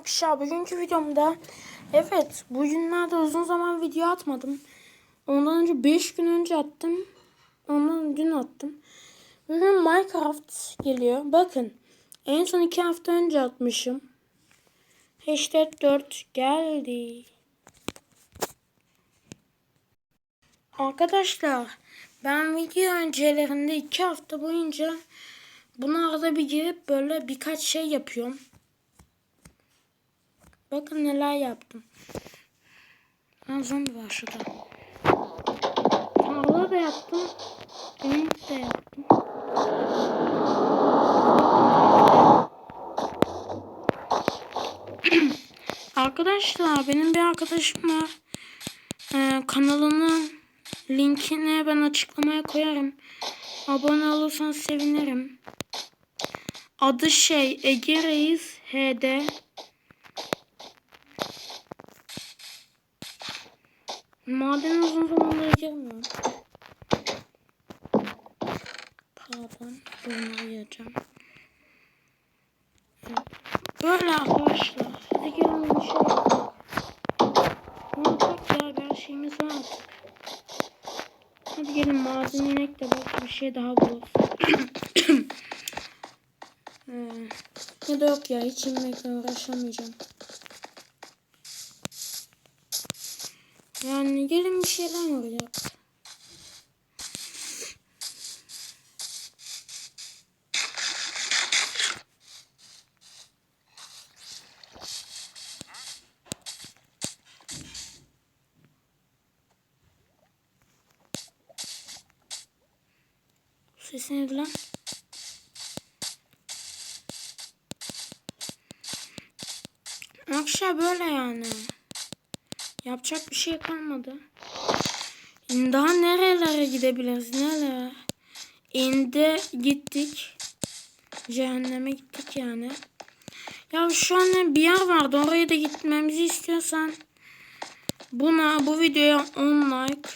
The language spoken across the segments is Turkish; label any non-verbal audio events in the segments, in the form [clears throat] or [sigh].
arkadaşlar bugünkü videomda evet bugünlerde uzun zaman video atmadım. Ondan önce 5 gün önce attım. Ondan dün attım. Bugün Minecraft geliyor. Bakın en son 2 hafta önce atmışım. Hashtag 4 geldi. Arkadaşlar ben video öncelerinde 2 hafta boyunca buna arada bir girip böyle birkaç şey yapıyorum. Bakın neler yaptım. Ha zombi var şurada. Tarla da yaptım. Yemek de yaptım. [clears throat] Arkadaşlar benim bir arkadaşım var. Ee, kanalının linkini ben açıklamaya koyarım. Abone olursanız sevinirim. Adı şey Ege Reis HD. Maden uzun zamandır girmiyorum. Pardon. Bunları yiyeceğim. Böyle arkadaşlar. Hadi gelin bir şey yapalım. Olacak ya? Her şeyimiz var artık. Hadi gelin maden inek de belki bir şey daha buluruz. hmm. Ya da yok ya hiç inmekle uğraşamayacağım. Yani gelin bir şeyler olacak. Ses neydi lan? Akşam böyle yani. Yapacak bir şey kalmadı. Daha nerelere gidebiliriz? Neler? İndi gittik. Cehenneme gittik yani. Ya şu an bir yer vardı. Oraya da gitmemizi istiyorsan buna bu videoya 10 like.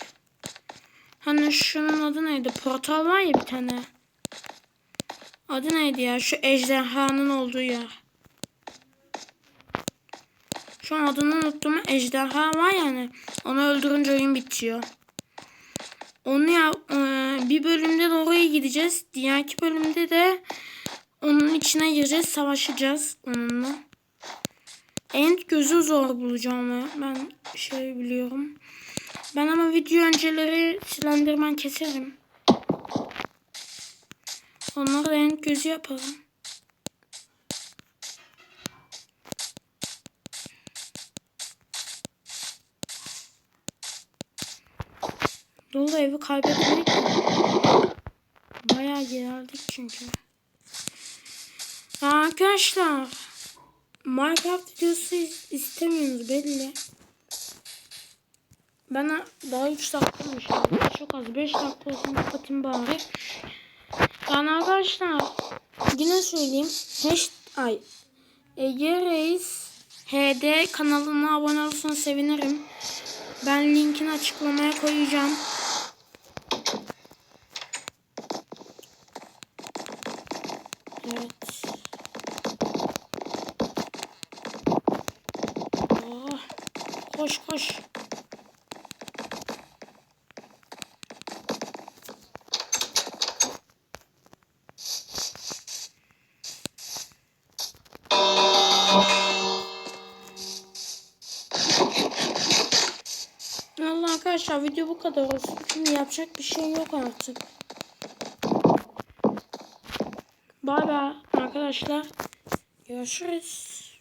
Hani şunun adı neydi? Portal var ya bir tane. Adı neydi ya? Şu ejderhanın olduğu yer. Şu an adını unuttum. Ejderha var yani. Onu öldürünce oyun bitiyor. Onu ya e, bir bölümde de oraya gideceğiz. Diğerki bölümde de onun içine gireceğiz. Savaşacağız onunla. End gözü zor bulacağım ben şey biliyorum. Ben ama video önceleri silendirmen keserim. Onları end gözü yapalım. Dolu evi kaybetmek bayağı geldik çünkü. Arkadaşlar Minecraft videosu istemiyorsunuz belli. Bana daha 3 dakikamış. Çok az 5 dakika olsun kapatayım bari. Yani arkadaşlar yine söyleyeyim. Hash, ay, Ege Reis HD kanalına abone olursanız sevinirim. Ben linkini açıklamaya koyacağım. Evet. Oh, koş koş. Allah arkadaşlar video bu kadar olsun. Şimdi yapacak bir şey yok artık. Bay bay arkadaşlar. Görüşürüz.